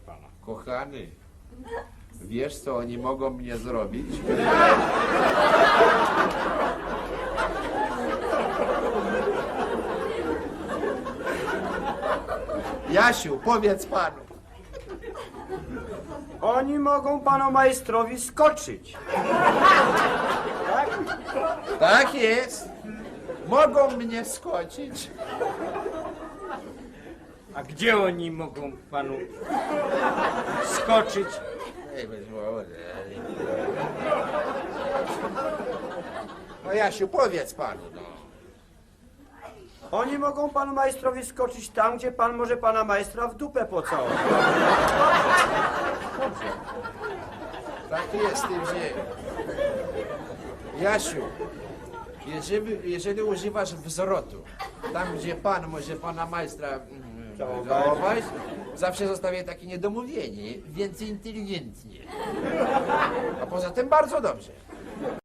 pana. Kochany, wiesz co oni mogą mnie zrobić? Jasiu, powiedz panu. Oni mogą panu majstrowi skoczyć. Tak? Tak jest. Mogą mnie skoczyć. A gdzie oni mogą panu skoczyć? Ej, bez wody. No Jasiu, powiedz panu, no. Oni mogą panu majstrowi skoczyć tam, gdzie pan może pana majstra w dupę pocałować. Tak jest w tym ziemi. Jasiu, jeżeli, jeżeli używasz wzrotu, tam gdzie pan może pana majstra mm, Całować. zawsze zostawię takie niedomówienie, więcej inteligentnie. A poza tym bardzo dobrze.